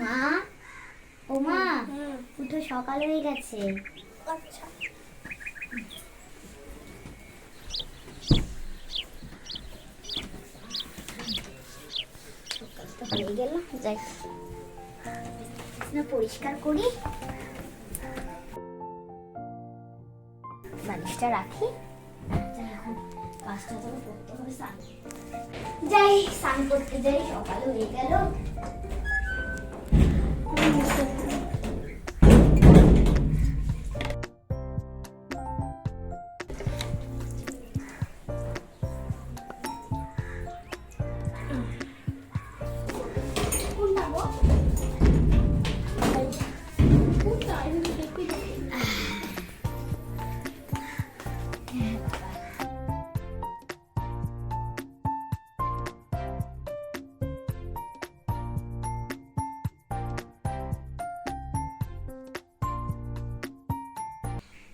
মা ও মা উঠো সকাল হয়ে গেছে আচ্ছা হয়ে গেল যাই না পরিষ্কার করি বালিশটা রাখি কাজটা তো করতে হবে স্নান যাই স্নান করতে যাই সকাল হয়ে গেল।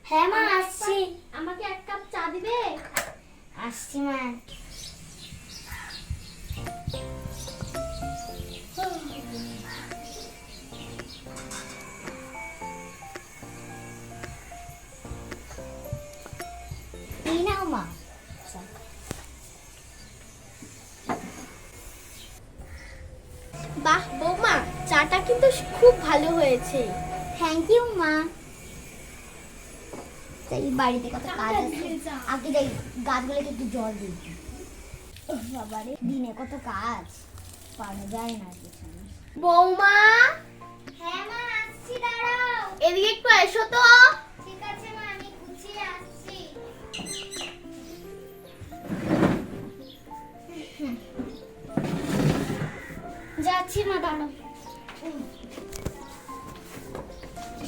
হ্যাঁ মা আসছি। আমাকে এক কাপ চা দিবে? আসছি মা। মা। বাহ বৌমা চাটা কিন্তু খুব ভালো হয়েছে। থ্যাংক ইউ মা। তাই বাড়িতে কত কাজ আছে। আগে যাই গাছগুলোকে একটু জল দিই বাবারে দিনে কত কাজ। পারা যায় না বৌমা? হ্যাঁ মা আসছি দাঁড়াও। এদিকে একটু এসো তো। ঠিক আছে মা আমি গুছিয়ে আসছি। যাচ্ছি মা দাঁড়াও।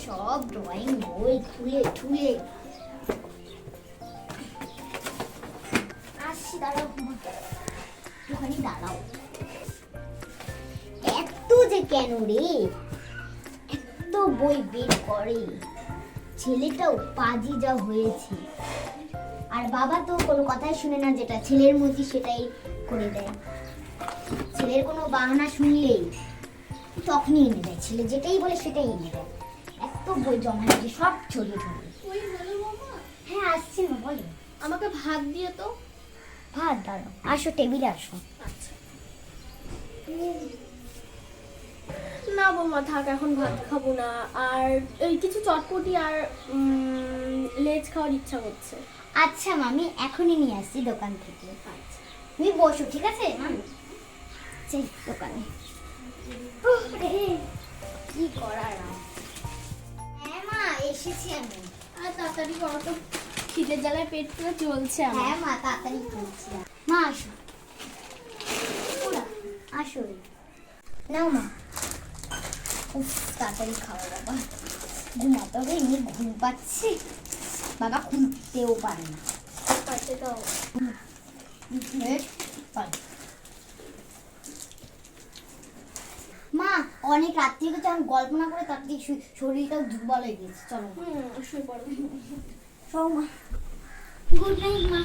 সব ড্রয়িং বই খুলে ঠুলে। দাঁড়াও একটুখানি দাঁড়াও এত যে কেন রে এত বই বের করে ছেলেটাও পাজি যা হয়েছে আর বাবা তো কোনো কথাই শুনে না যেটা ছেলের মধ্যে সেটাই করে দেয়। ছেলের কোনো বাহানা শুনলেই তখনই এনে দেয় ছেলে যেটাই বলে সেটাই এনে দেয় এত বই জমা সব ছড়িয়ে ছড়িয়ে হ্যাঁ আসছি না বলো। আমাকে ভাত দিয়ে তো। ভাত দাঁড়াও। আসো টেবিলে আসো। আচ্ছা। না বৌমা থাক এখন ভাত খাব না। আর এই কিছু চটপটি আর লেজ খাওয়ার ইচ্ছা করছে। আচ্ছা মামি এখনই নিয়ে আসছি দোকান থেকে। তুমি বসো ঠিক আছে? সেই দোকানে। কি করার? হ্যাঁ মা এসেছি আমি। আর তাড়াতাড়ি করো তো। খিদের জ্বালায় পেট পুরো চলছে আমার। হ্যাঁ মা তাড়াতাড়ি করছি মা আসো। আসো। নাও মা। উফ তাড়াতাড়ি খাও বাবা। ঘুমাতে হবে এমনি ঘুম পাচ্ছি। বাবা খুলতেও পারে না। পাশে দাও। মা অনেক রাত্রি হয়ে গেছে আমি গল্প না করে তার শুই শরীরটাও দুর্বল হয়ে গেছে। চলো হুম শুয়ে পড়ো। চলো মা গুড নাইট মা